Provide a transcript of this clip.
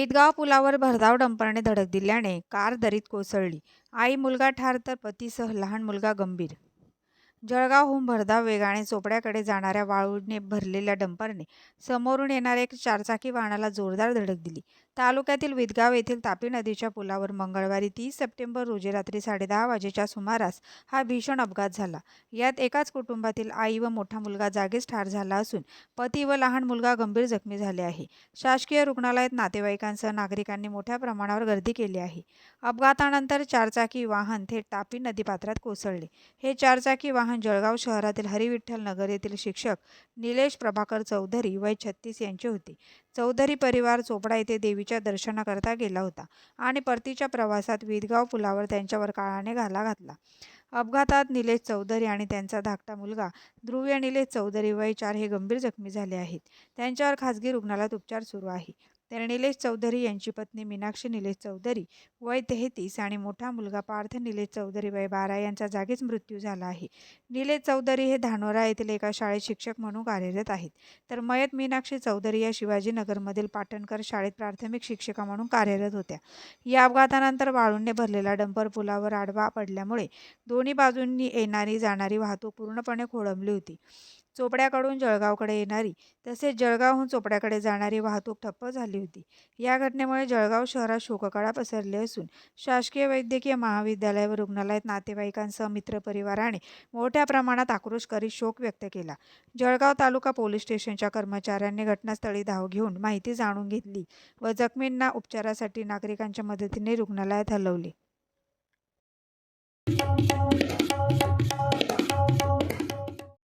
विदगाव पुलावर भरधाव डंपरने धडक दिल्याने कार दरीत कोसळली. आई मुलगा ठार तर पतीसह लहान मुलगा गंभीर. जळगावहून भरधाव वेगाने चोपड्याकडे जाणाऱ्या वाळूने भरलेल्या डंपरने समोरून येणाऱ्या एक चारचाकी वाहनाला जोरदार धडक दिली. तालुक्यातील विदगाव येथील तापी नदीच्या पुलावर मंगळवारी तीस सप्टेंबर रोजी रात्री साडेदहा वाजेच्या सुमारास हा भीषण अपघात झाला. यात एकाच कुटुंबातील आई व मोठा मुलगा जागीच ठार झाला असून पती व लहान मुलगा गंभीर जखमी झाले आहे. शासकीय रुग्णालयात नातेवाईकांसह नागरिकांनी मोठ्या प्रमाणावर गर्दी केली आहे. अपघातानंतर चारचाकी वाहन थेट तापी नदीपात्रात कोसळले. हे चारचाकी वाहन जळगाव शहरातील हरिविठ्ठल नगर येथील शिक्षक निलेश प्रभाकर चौधरी वय छत्तीस यांचे होते. चौधरी परिवार चोपडा येथे देवीच्या दर्शनाकरता गेला होता आणि परतीच्या प्रवासात विदगाव पुलावर त्यांच्यावर काळाने घाला घातला. अपघातात निलेश चौधरी आणि त्यांचा धाकटा मुलगा ध्रुव्य निलेश चौधरी वय चार हे गंभीर जखमी झाले आहेत. त्यांच्यावर खासगी रुग्णालयात उपचार सुरू आहे. तर निलेश चौधरी यांची पत्नी मीनाक्षी निलेश चौधरी. वय तेहतीस आणि मोठा मुलगा पार्थ निलेश चौधरी वय बारा यांचा जागीच मृत्यू झाला आहे. निलेश चौधरी हे धानोरा येथील एका शाळेत शिक्षक म्हणून कार्यरत आहेत. तर मयत मीनाक्षी चौधरी या शिवाजीनगरमधील पाटणकर शाळेत प्राथमिक शिक्षिका म्हणून कार्यरत होत्या. या अपघातानंतर वाळूंने भरलेला डंपर पुलावर आडवा पडल्यामुळे दोन्ही बाजूंनी येणारी जाणारी वाहतूक पूर्णपणे खोळंबली होती. चोपड्याकडून जळगावकडे येणारी तसेच जळगावहून चोपड्याकडे जाणारी वाहतूक ठप्प झाली होती. या घटनेमुळे जळगाव शहरात शोककळा पसरली असून शासकीय वैद्यकीय महाविद्यालय व रुग्णालयात नातेवाईकांसह मित्रपरिवाराने मोठ्या प्रमाणात आक्रोश करीत शोक व्यक्त केला. जळगाव तालुका पोलीस स्टेशनच्या कर्मचाऱ्यांनी घटनास्थळी धाव घेऊन माहिती जाणून घेतली व जखमींना उपचारासाठी नागरिकांच्या मदतीने रुग्णालयात हलवले.